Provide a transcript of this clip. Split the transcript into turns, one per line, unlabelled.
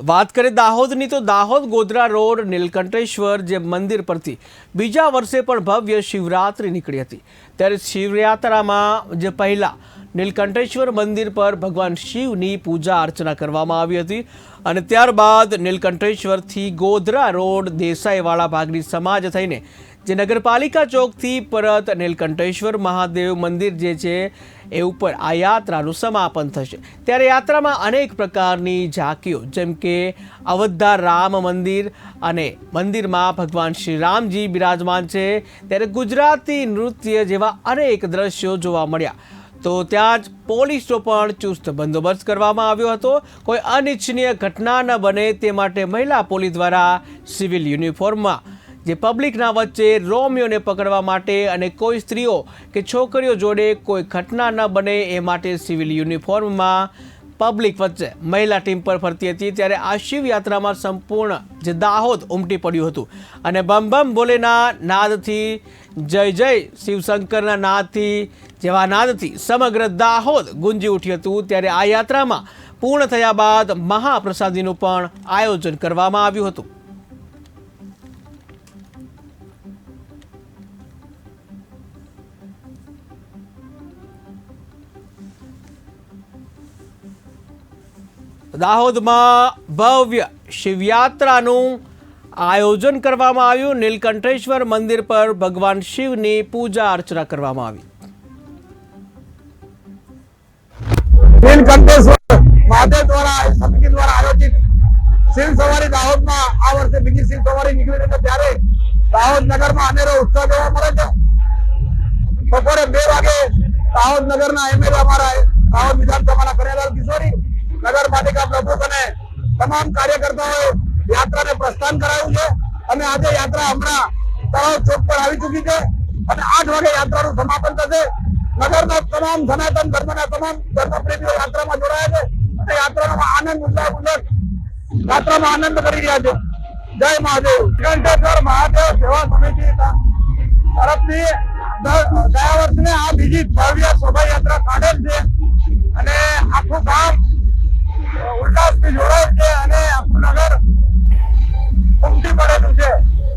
વાત કરીએ દાહોદની, તો દાહોદ ગોધરા રોડ, નીલકંઠેશ્વર જે મંદિર પરથી બીજા વર્ષે પણ ભવ્ય શિવરાત્રિ નીકળી હતી. ત્યારે શિવયાત્રામાં જે પહેલાં નીલકંઠેશ્વર મંદિર પર ભગવાન શિવની પૂજા અર્ચના કરવામાં આવી હતી અને ત્યારબાદ નીલકંઠેશ્વરથી ગોધરા રોડ દેસાઈવાળા ભાગની સમાજ થઈને જે નગરપાલિકા ચોકથી પરત નીલકંઠેશ્વર મહાદેવ મંદિર જે છે, એ ઉપર આ યાત્રાનું સમાપન થશે. ત્યારે યાત્રામાં અનેક પ્રકારની ઝાંકીઓ, જેમ કે અવધા રામ મંદિર અને મંદિરમાં ભગવાન શ્રી રામજી બિરાજમાન છે. ત્યારે ગુજરાતી નૃત્ય જેવા અનેક દ્રશ્યો જોવા મળ્યા. તો ત્યાં જ પોલીસનો પણ ચુસ્ત બંદોબસ્ત કરવામાં આવ્યો હતો. કોઈ અનિચ્છનીય ઘટના ન બને તે માટે મહિલા પોલીસ દ્વારા સિવિલ યુનિફોર્મમાં જે પબ્લિકના વચ્ચે રોમિયોને પકડવા માટે અને કોઈ સ્ત્રીઓ કે છોકરીઓ જોડે કોઈ ઘટના ન બને એ માટે સિવિલ યુનિફોર્મમાં પબ્લિક વચ્ચે મહિલા ટીમ પર ફરતી હતી ત્યારે આ શિવયાત્રામાં સંપૂર્ણ જે દાહોદ ઉમટી પડ્યું હતું. અને બમ બમ ભોલેના નાદથી જય જય શિવશંકરના નાદથી જેવા નાદથી સમગ્ર દાહોદ ગુંજી ઉઠ્યું હતું. ત્યારે આ યાત્રામાં પૂર્ણ થયા બાદ મહાપ્રસાદીનું પણ આયોજન કરવામાં આવ્યું હતું. દાહોદમાં ભવ્ય શિવયાત્રાનું આયોજન કરવામાં આવ્યું. નીલકંઠેશ્વર મંદિર પર ભગવાન શિવની પૂજા અર્ચના કરવામાં આવી.
નીલકંઠેશ્વર મહાદેવ દ્વારા સમિતિ દ્વારા આયોજિત શિવ સવારી દાહોદમાં આ વર્ષે બીજી શિવ સવારી નીકળી રહી ત્યારે દાહોદ નગરમાં અનેરો ઉત્સાહ જોવા મળે છે. બપોરે બે વાગે દાહોદ નગરના એમએલએ અમારા દાહોદ વિધાનસભાના કનૈયાલાલ કિશોરી પ્રમુખ અને તમામ કાર્યકર્તાઓએ યાત્રાને પ્રસ્થાન કરાવ્યું છે અને આજે યાત્રા હમણાં તળાવ ચોક પર આવી ચૂકી છે અને આઠ વાગે યાત્રાનું સમાપન થશે. નગરના તમામ સનાતન ધર્મના તમામ ધર્મપ્રેમીઓ યાત્રામાં જોડાયા છે અને યાત્રામાં આનંદ, ઉલ્લાસ ઉલ્લાસ યાત્રામાં આનંદ કરી રહ્યા છે. જય મહાદેવ. ઘંટેશ્વર મહાદેવ સેવા સમિતિ તરફથી ગયા વર્ષને આ બીજી ભવ્ય